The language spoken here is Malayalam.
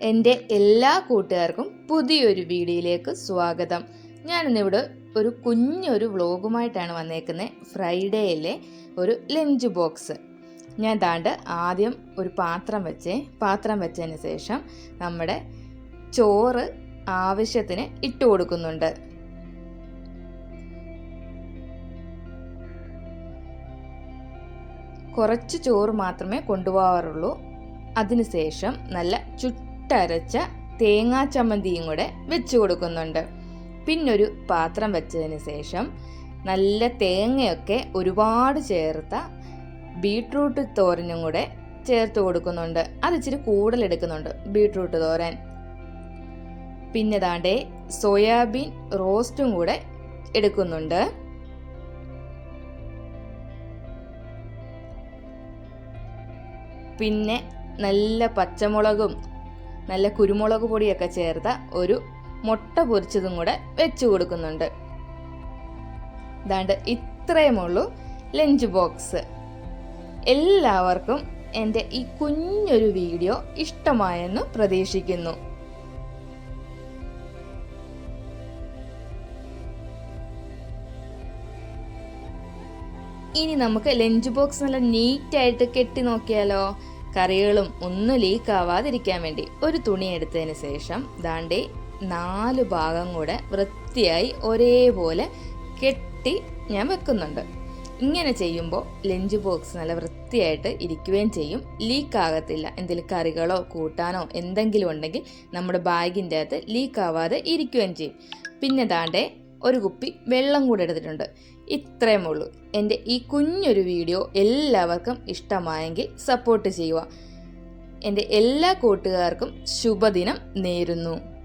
എന്റെ എല്ലാ കൂട്ടുകാർക്കും പുതിയൊരു വീഡിയോയിലേക്ക് സ്വാഗതം. ഞാനിന്നിവിടെ ഒരു കുഞ്ഞൊരു വ്ളോഗുമായിട്ടാണ് വന്നേക്കുന്നത്. ഫ്രൈഡേയിലെ ഒരു ലഞ്ച് ബോക്സ്. ഞാൻ താണ്ട് ആദ്യം ഒരു പാത്രം വെച്ചേ. പാത്രം വെച്ചതിന് ശേഷം നമ്മുടെ ചോറ് ആവശ്യത്തിന് ഇട്ട് കൊടുക്കുന്നുണ്ട്. കുറച്ച് ചോറ് മാത്രമേ കൊണ്ടുപോകാറുള്ളൂ അതിനുശേഷം നല്ല ചുട്ടരച്ച തേങ്ങാ ചമ്മന്തിയും കൂടെ വെച്ച് കൊടുക്കുന്നുണ്ട്. പിന്നൊരു പാത്രം വെച്ചതിന് ശേഷം നല്ല തേങ്ങയൊക്കെ ഒരുപാട് ചേർത്ത ബീട്രൂട്ട് തോരനും കൂടെ ചേർത്ത് കൊടുക്കുന്നുണ്ട്. അത് ഇച്ചിരി കൂടുതൽ എടുക്കുന്നുണ്ട് ബീട്രൂട്ട് തോരൻ. പിന്നെ ദാണ്ടേ സോയാബീൻ റോസ്റ്റും കൂടെ എടുക്കുന്നുണ്ട്. പിന്നെ നല്ല പച്ചമുളകും നല്ല കുരുമുളക് പൊടിയൊക്കെ ചേർത്ത ഒരു മുട്ട പൊരിച്ചതും കൂടെ വെച്ച് കൊടുക്കുന്നുണ്ട്. ദാണ്ട് ഇത്രയുമുള്ളൂ ലഞ്ച് ബോക്സ്. എല്ലാവർക്കും എന്റെ ഈ കുഞ്ഞൊരു വീഡിയോ ഇഷ്ടമായെന്ന് പ്രതീക്ഷിക്കുന്നു. ഇനി നമുക്ക് ലഞ്ച് ബോക്സ് നല്ല നീറ്റായിട്ട് കെട്ടി നോക്കിയാലോ? കറികളും ഒന്നും ലീക്ക് ആവാതിരിക്കാൻ വേണ്ടി ഒരു തുണി എടുത്തതിന് ശേഷം ദാണ്ടേ നാല് ഭാഗം കൂടെ വൃത്തിയായി ഒരേപോലെ കെട്ടി ഞാൻ വെക്കുന്നുണ്ട്. ഇങ്ങനെ ചെയ്യുമ്പോൾ ലഞ്ച് ബോക്സ് നല്ല വൃത്തിയായിട്ട് ഇരിക്കുകയും ചെയ്യും. ലീക്ക് ആകത്തില്ല. എന്തെങ്കിലും കറികളോ കൂട്ടാനോ എന്തെങ്കിലും ഉണ്ടെങ്കിൽ നമ്മുടെ ബാഗിന്റെ അകത്ത് ലീക്ക് ആവാതെ ഇരിക്കുകയും ചെയ്യും. പിന്നെ ദാണ്ടേ ഒരു കുപ്പി വെള്ളം കൂടെ എടുത്തിട്ടുണ്ട്. ഇത്രയും ഉള്ളൂ. എന്റെ ഈ കുഞ്ഞൊരു വീഡിയോ എല്ലാവർക്കും ഇഷ്ടമായെങ്കിൽ സപ്പോർട്ട് ചെയ്യുക. എന്റെ എല്ലാ കൂട്ടുകാർക്കും ശുഭദിനം നേരുന്നു.